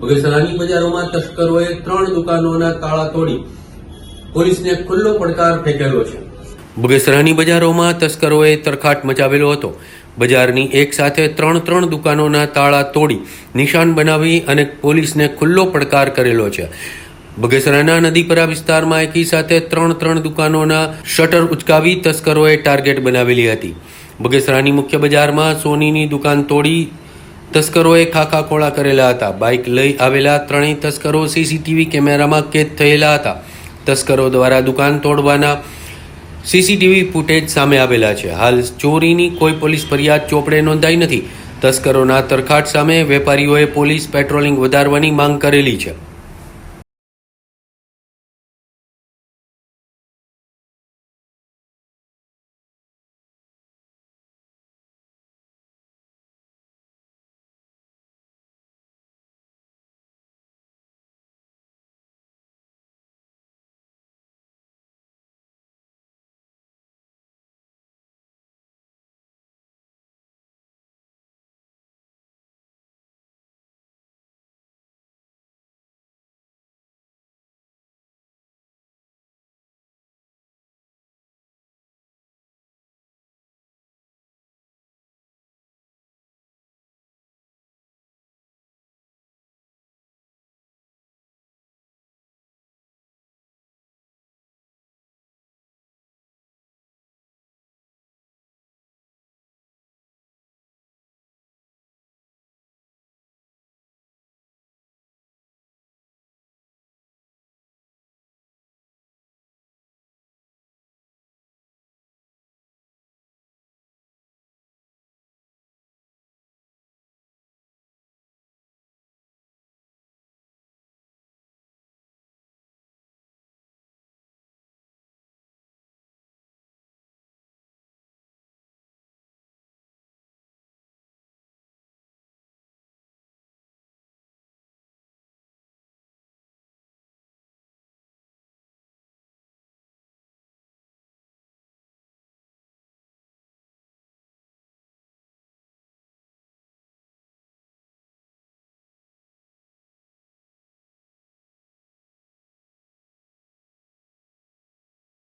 બગસરાની બજારોમાં તસ્કરોએ ત્રણ દુકાનોના તાળા તોડી પોલીસને ખુલ્લો પડકાર ફેંકેલો છે. બગસરાની બજારોમાં તસ્કરોએ તરખાટ મચાવેલો હતો. બજારની એક સાથે ત્રણ ત્રણ દુકાનોના તાળા તોડી નિશાન બનાવી અને પોલીસને ખુલ્લો પડકાર કરેલો છે. બગસરાના નદીપરા વિસ્તારમાં એકી સાથે ત્રણ ત્રણ દુકાનોના શટર ઉચકાવી તસ્કરોએ ટાર્ગેટ બનાવેલી હતી. બગસરાની મુખ્ય બજારમાં સોનીની દુકાન તોડી તસ્કરોએ ખાખા ખોળા કરેલા હતા. બાઇક લઈ આવેલા ત્રણેય તસ્કરો સીસીટીવી કેમેરામાં કેદ થયેલા હતા. તસ્કરો દ્વારા દુકાન તોડવાના સીસીટીવી ફૂટેજ સામે આવેલા છે. હાલ ચોરીની કોઈ પોલીસ ફરિયાદ ચોપડે નોંધાઈ નથી. તસ્કરોના તરખાટ સામે વેપારીઓએ પોલીસ પેટ્રોલિંગ વધારવાની માંગ કરેલી છે.